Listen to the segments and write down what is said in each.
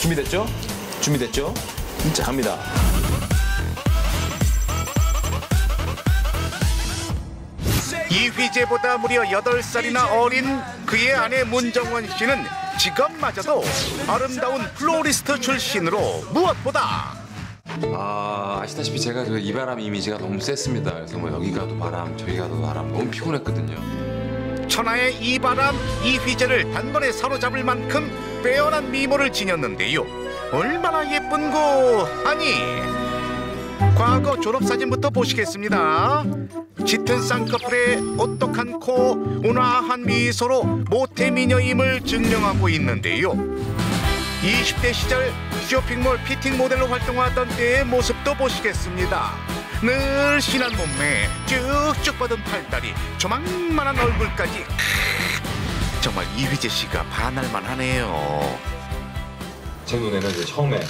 준비됐죠? 준비됐죠? 자, 갑니다. 이휘재보다 무려 8살이나 어린 그의 아내 문정원 씨는 직업마저도 아름다운 플로리스트 출신으로 무엇보다 아 아시다시피 제가 그 이바람 이미지가 너무 셌습니다. 그래서 뭐 여기 가도 바람 저기 가도 바람 너무 피곤했거든요. 천하의 이바람 이휘재를 단번에 사로잡을 만큼 빼어난 미모를 지녔는데요. 얼마나 예쁜 고 하니 과거 졸업사진부터 보시겠습니다. 짙은 쌍꺼풀에 오똑한 코, 온화한 미소로 모태미녀임을 증명하고 있는데요. 20대 시절 쇼핑몰 피팅 모델로 활동하던 때의 모습도 보시겠습니다. 늘 신한 몸매, 쭉쭉 뻗은 팔다리, 조망만한 얼굴까지 크, 정말 이휘재 씨가 반할만 하네요. 제 눈에는 이제 처음에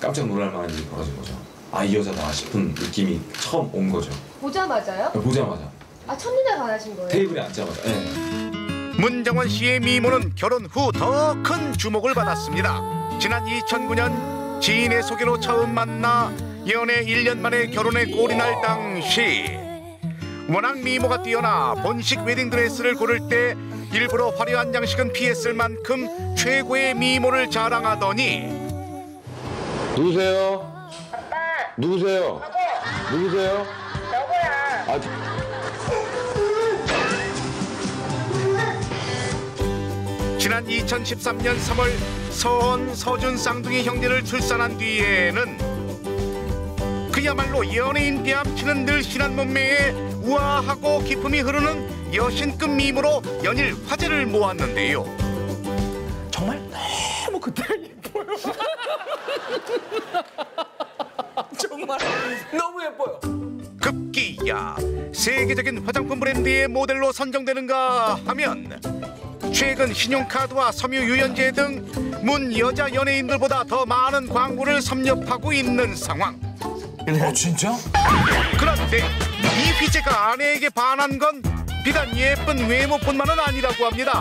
깜짝 놀랄 만한 일이 벌어진 거죠. 아 이 여자다 싶은 느낌이 처음 온 거죠. 보자마자요? 보자마자 아 첫눈에 반하신 거예요? 테이블에 앉자마자. 예. 문정원 씨의 미모는 결혼 후 더 큰 주목을 받았습니다. 지난 2009년 지인의 소개로 처음 만나 연애 1년 만에 결혼에 골인할 당시 워낙 미모가 뛰어나 본식 웨딩드레스를 고를 때 일부러 화려한 양식은 피했을 만큼 최고의 미모를 자랑하더니 누구세요? 누구세요? 누구세요? 여보야. 아, 지난 2013년 3월 서원, 서준 쌍둥이 형제를 출산한 뒤에는 그야말로 연예인 뺨치는 늘씬한 몸매에 우아하고 기품이 흐르는 여신급 미모로 연일 화제를 모았는데요. 정말 너무 그때 예뻐요. 정말 너무 예뻐요. 급기야 세계적인 화장품 브랜드의 모델로 선정되는가 하면 최근 신용카드와 섬유 유연제 등 문 여자 연예인들보다 더 많은 광고를 섭렵하고 있는 상황. 어, 진짜? 그런데 이휘재가 아내에게 반한 건 비단 예쁜 외모뿐만은 아니라고 합니다.